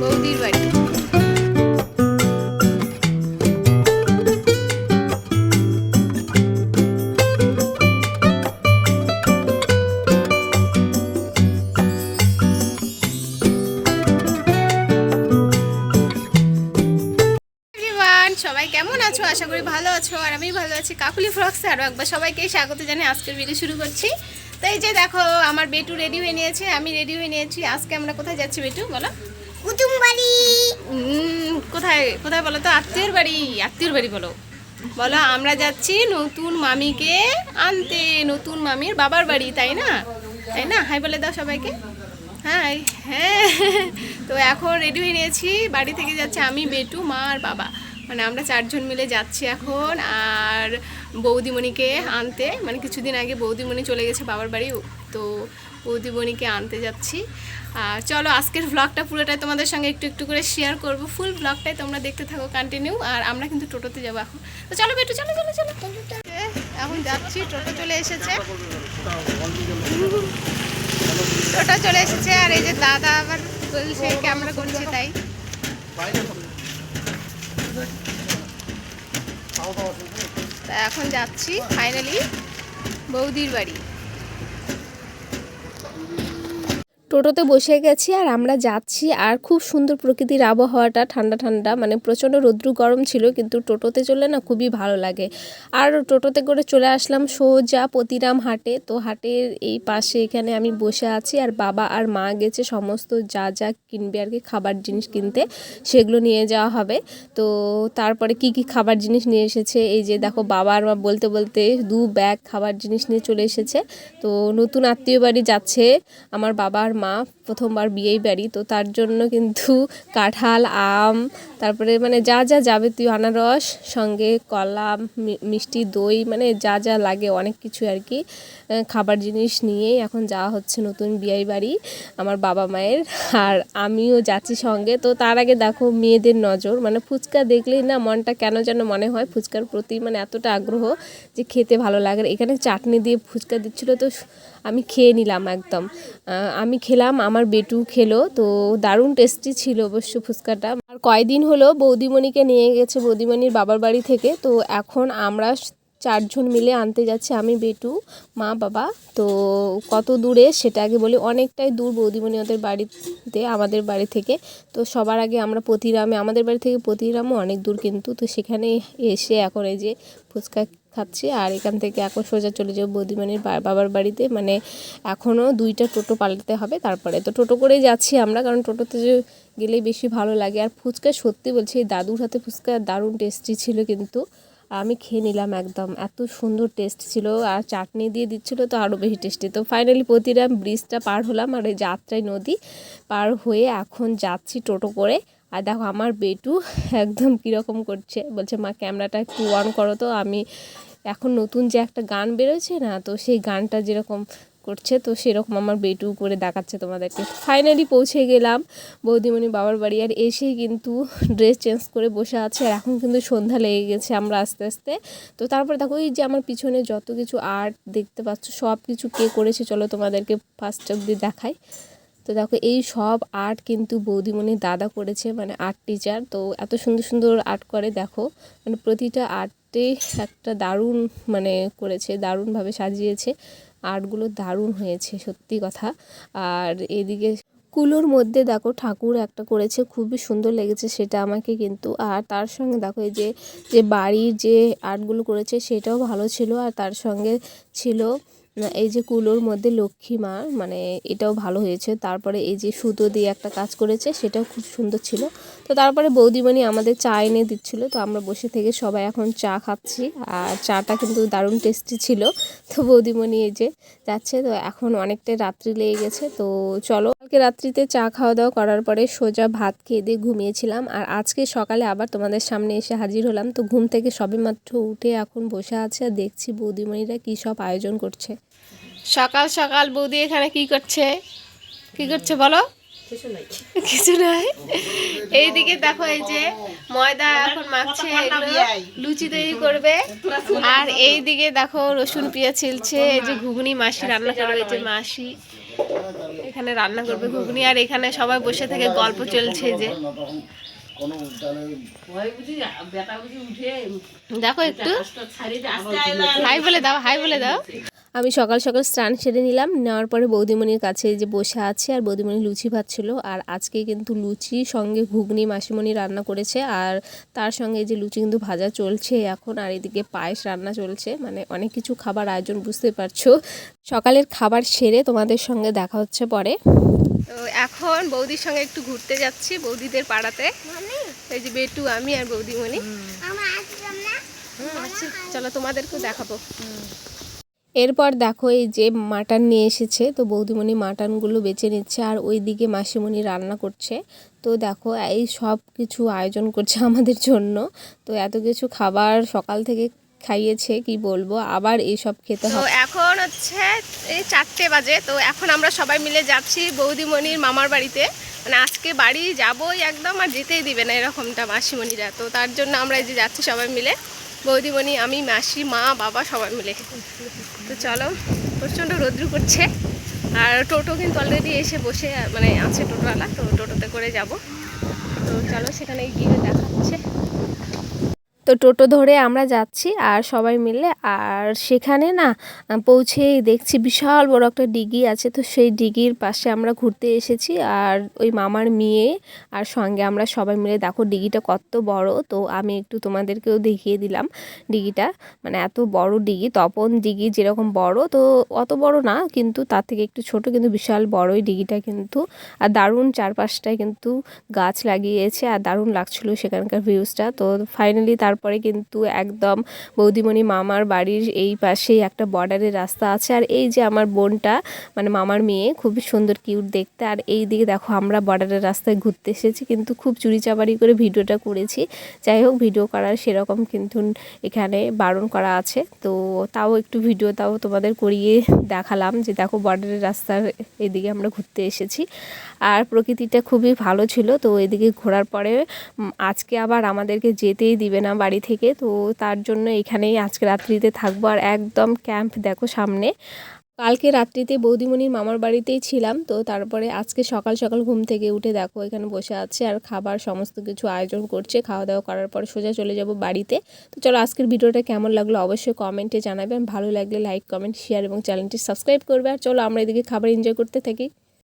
বৌদির বাড়ি। সবাই কেমন আছো? আশা করি ভালো আছো, আর আমি ভালো আছি। কাকুলি ফ্রক্সে আরও একবার সবাইকে স্বাগত জানিয়ে আজকের ভিডিও শুরু করছি। তো এই যে দেখো, আমার বেটু রেডি হয়ে নিয়েছে, আমি রেডি হয়ে নিয়েছি। আজকে আমরা কোথায় যাচ্ছি বেটু, বলো? কুটুম বাড়ি। কোথায় কোথায় বলো তো? আত্মীয়র বাড়ি আত্মীয়র বাড়ি বলো। বলো, আমরা যাচ্ছি নতুন মামিকে আনতে। নতুন মামির বাবার বাড়ি, তাই না? তাই না? হাই বলে দাও সবাইকে। হাই হ্যাঁ। তো এখন রেডি হয়ে নিয়েছি। বাড়ি থেকে যাচ্ছে আমি, বেটু, মা আর বাবা। মানে আমরা চারজন মিলে যাচ্ছি এখন। আর বৌদিমণিকে আনতে। মানে কিছুদিন আগে বৌদিমণি চলে গেছে বাবার বাড়ি। তো বৌদিমণিকে আনতে যাচ্ছি। আর চলো আজকের ভ্লগটা পুরোটাই তোমাদের সঙ্গে একটু একটু করে শেয়ার করব। ফুল ভ্লগটাই তোমরা দেখতে থাকো কন্টিনিউ আর আমরা কিন্তু টোটোতে যাব এখন। তো চলো বেটু, চলো চলো চলো। এখন যাচ্ছি, টোটো চলে এসেছে। টোটো চলে এসেছে, আর এই যে দাদা আবার বলছে, ক্যামেরা করছে তাই। এখন যাচ্ছি ফাইনালি বৌদির বাড়ি। টোটোতে বসে গেছি আর আমরা যাচ্ছি আর খুব সুন্দর প্রকৃতির আবহাওয়াটা, ঠান্ডা ঠান্ডা মানে প্রচণ্ড রৌদ্র গরম ছিল কিন্তু টোটোতে চলে না খুবই ভালো লাগে। আর টোটোতে করে চলে আসলাম সোজা পতিরাম হাটে। তো হাটের এই পাশে এখানে আমি বসে আছি আর বাবা আর মা গেছে সমস্ত যা যা কিনবে আর কি, খাবার জিনিস কিনতে, সেগুলো নিয়ে যাওয়া হবে। তো তারপরে কি কি খাবার জিনিস নিয়ে এসেছে? এই যে দেখো বাবা আর মা বলতে বলতে দু ব্যাগ খাবার জিনিস নিয়ে চলে এসেছে। তো নতুন আত্মীয় বাড়ি যাচ্ছে। আমার বাবা আর মা প্রথমবার বিয়েই বাড়ি, তো তার জন্য কিন্তু কাঁঠাল, আম, তারপরে মানে যা যা যাবতীয় আনারস, সঙ্গে কলা মিষ্টি, দই মানে যা যা লাগে অনেক কিছু আর কি খাবার জিনিস নিয়েই এখন যাওয়া হচ্ছে নতুন বিয়ে বাড়ি আমার বাবা মায়ের। আর আমিও যাচ্ছি সঙ্গে। তো তার আগে দেখো মেয়েদের নজর মানে ফুচকা দেখলেই না মনটা কেন যেন মনে হয়, ফুচকার প্রতি মানে এতটা আগ্রহ যে খেতে ভালো লাগে। এখানে চাটনি দিয়ে ফুচকা দিচ্ছিল, তো আমি খেয়ে নিলাম একদম। আমি খেলাম, আমার বেটু খেলো, তো দারুণ টেস্টি ছিল অবশ্য ফুচকাটা। আর কয়দিন হলো বৌদিমণিকে নিয়ে গেছে, বৌদিমণির বাবার বাড়ি থেকে, তো এখন আমরা চারজন মিলে আনতে যাচ্ছি, আমি, বেটু, মা, বাবা। তো কত দূরে সেটা আগে বলি, অনেকটাই দূর বৌদিমণি ওদের বাড়িতে, আমাদের বাড়ি থেকে। তো সবার আগে আমরা প্রতিরামে, আমাদের বাড়ি থেকে প্রতিরামও অনেক দূর কিন্তু, তো সেখানে এসে এখন এই যে ফুচকা খাচ্ছি। আর এখান থেকে এখন সোজা চলে যাব বৌদিমানির বাবার বাড়িতে। মানে এখনও দুইটা টোটো পাল্টাতে হবে। তারপরে তো টোটো করেই যাচ্ছি আমরা। কারণ টোটোতে যে গেলেই বেশি ভালো লাগে। আর ফুচকা সত্যি বলছি, এই দাদুর হাতে ফুচকা দারুণ টেস্টি ছিল কিন্তু আমি খেয়ে নিলাম একদম। এত সুন্দর টেস্ট ছিল। আর চাটনি দিয়ে দিচ্ছিল তো আরও বেশি টেস্টি তো ফাইনালি প্রতিরাম ব্রিজটা পার হলাম। আর এই যাত্রায় নদী পার হয়ে এখন যাচ্ছি টোটো করে। আর দেখো আমার বেটু একদম কীরকম করছে, বলছে, মা, ক্যামেরাটা একটু অন করো তো, আমি এখন নতুন যে একটা গান বেরোচ্ছে না, তো সেই গানটা যেরকম করছে, তো সেরকম আমার বেটু করে দেখাচ্ছে তোমাদেরকে। ফাইনালি পৌঁছে গেলাম বৌদিমণি বাবার বাড়ি, আর এসেই কিন্তু ড্রেস চেঞ্জ করে বসে আছে, আর এখন কিন্তু সন্ধ্যা লেগে গেছে আমরা আস্তে আস্তে। তো তারপরে দেখো, এই যে আমার পিছনে যত কিছু আর্ট দেখতে পাচ্ছ সব কিছু কে করেছে, চলো তোমাদেরকে ফার্স্ট অব্দি দেখাই। তো দেখো এই সব আর্ট কিন্তু বৌদিমণির দাদা করেছে মানে আর্ট টিচার তো এত সুন্দর সুন্দর আর্ট করে, দেখো। মানে প্রতিটা আর্টে একটা দারুণ মানে করেছে, দারুণভাবে সাজিয়েছে। আর্টগুলো দারুণ হয়েছে, সত্যি কথা। আর এদিকে কুলোর মধ্যে দেখো ঠাকুর একটা করেছে, খুবই সুন্দর লেগেছে সেটা আমাকে কিন্তু। আর তার সঙ্গে দেখো এই যে যে বাড়ির যে আর্টগুলো করেছে সেটাও ভালো ছিল, আর তার সঙ্গে ছিল এই যে কুলোর মধ্যে লক্ষ্মী মা মানে এটাও ভালো হয়েছে। তারপরে এই যে সুতো দিয়ে একটা কাজ করেছে, সেটাও খুব সুন্দর ছিল। তো তারপরে বৌদিমণি আমাদের চা এনে দিচ্ছিল। তো আমরা বসে থেকে সবাই এখন চা খাচ্ছি। আর চাটা কিন্তু দারুণ টেস্টি ছিল। তো বৌদিমণি এই যে যাচ্ছে, তো এখন অনেকটাই রাত্রি লেগে গেছে। তো চলো কালকে রাত্রিতে চা খাওয়া দাওয়া করার পরে সোজা ভাত খেয়ে দিয়ে ঘুমিয়েছিলাম। আর আজকে সকালে আবার তোমাদের সামনে এসে হাজির হলাম। তো ঘুম থেকে সবেমাত্র উঠে এখন বসে আছে আর দেখছি বৌদিমণিরা কী সব আয়োজন করছে। সকাল সকাল বৌদি এখানে কি করছে? কি করছে বলো? কিছু নাই। এইদিকে দেখো এই যে ময়দা এখন মাখছে লুচি তৈরি করবে। আর এইদিকে দেখো রসুন পেঁয়াজ ছিলছে এই যে ঘুগনি মাসি রান্না করবে এই যে মাসি। এখানে রান্না করবে ঘুগনি, আর এখানে সবাই বসে থেকে গল্প চলছে যে। দেখো একটু। হাই বলে দাও, হাই বলে দাও। আমি সকাল সকাল স্নান সেরে নিলাম। নেওয়ার পরে বৌদিমণির কাছে যে বসে আছে আর বৌদিমণি লুচি ভাজছিল। আর আজকে কিন্তু লুচি সঙ্গে ঘুগনি মাসিমণি রান্না করেছে। আর তার সঙ্গে যে লুচি কিন্তু ভাজা চলছে এখন। আর এদিকে পায়েস রান্না চলছে। মানে অনেক কিছু খাবার আয়োজন বুঝতে পারছ? সকালের খাবার সেরে তোমাদের সঙ্গে দেখা হচ্ছে পরে। তো এখন বৌদির সঙ্গে একটু ঘুরতে যাচ্ছি বৌদিদের পাড়াতে। এই যে বেটু আমি আর বৌদিমণি। আচ্ছা চলো তোমাদেরকেও দেখাবো। এরপর দেখো এই যে মাটন নিয়ে এসেছে তো বৌদিমণি মাটনগুলো বেছে নিচ্ছে আর ওই দিকে মাসিমণি রান্না করছে। তো দেখো এই সব কিছু আয়োজন করছে আমাদের জন্য। তো এত কিছু খাবার সকাল থেকে খাইয়েছে কি বলব? আবার এইসব খেতে হবে। এখন হচ্ছে এই চারটে বাজে তো এখন আমরা সবাই মিলে যাচ্ছি বৌদিমণির মামার বাড়িতে। মানে আজকে বাড়ি যাবই একদম আর যেতেই দিবে না এরকমটা মাসিমণিরা। তো তার জন্য আমরা এই যে যাচ্ছি সবাই মিলে, বৌদিমণি, আমি, মাসি, মা, বাবা সবাই মিলে। তো চলো, প্রচণ্ড রৌদ্র করছে। আর টোটো কিন্তু অলরেডি এসে বসে মানে আছে টোটোওয়ালা, তো টোটোতে করে যাব। তো চলো সেখানে গিয়ে দেখাচ্ছে তো টোটো ধরে আমরা যাচ্ছি আর সবাই মিলে আর সেখানে না পৌঁছে দেখছি বিশাল বড় একটা ডিগি আছে। তো সেই ডিগির পাশে আমরা ঘুরতে এসেছি আর ওই মামার মেয়ে আর সঙ্গে আমরা সবাই মিলে, দেখো ডিগিটা কত বড়। তো আমি একটু তোমাদেরকেও দেখিয়ে দিলাম ডিগিটা। মানে এত বড় ডিগি, তপন ডিগি যেরকম বড়, তো অত বড় না, কিন্তু তার থেকে একটু ছোট, কিন্তু বিশাল বড় ওই ডিগিটা কিন্তু। আর দারুণ চারপাশটায় কিন্তু গাছ লাগিয়েছে আর দারুণ লাগছিল সেখানকার ভিউজটা তো ফাইনালি তারপরে কিন্তু একদম বৌদিমণি মামার বাড়ির এই পাশেই একটা বর্ডারের রাস্তা আছে। আর এই যে আমার বোনটা মানে মামার মেয়ে খুবই সুন্দর কিউট দেখতে। আর এই দিকে দেখো, আমরা বর্ডারের রাস্তায় ঘুরতে এসেছি। কিন্তু খুব চুরিচাবারি করে ভিডিওটা করেছি। যাই হোক, ভিডিও করার সেরকম কিন্তু এখানে বারণ করা আছে। তো তাও একটু ভিডিও তাও তোমাদের করিয়ে দেখালাম যে দেখো বর্ডারের রাস্তার এদিকে আমরা ঘুরতে এসেছি। আর প্রকৃতিটা খুবই ভালো ছিল। তো এদিকে ঘোরার পরে আজকে আবার আমাদেরকে যেতেই দিবে না বাড়ি থেকে, তো তার জন্য এখানেই আজকে রাত্রিতে থাকব। আর একদম ক্যাম্প দেখো সামনে। কালকে রাত্রিতে বৌদিমণির মামার বাড়িতেই ছিলাম, তো তারপরে আজকে সকাল সকাল ঘুম থেকে উঠে দেখো এখানে বসে আছে আর খাবার সমস্ত কিছু আয়োজন করছে। খাওয়া দাওয়া করার পর সোজা চলে যাব বাড়িতে। তো চলো আজকের ভিডিওটা কেমন লাগল অবশ্যই কমেন্টে জানাবেন ভালো লাগলে লাইক, কমেন্ট শেয়ার এবং চ্যানেলটি সাবস্ক্রাইব করবে। আর চলো আমরা এদিকে খাবার এনজয় করতে থাকি।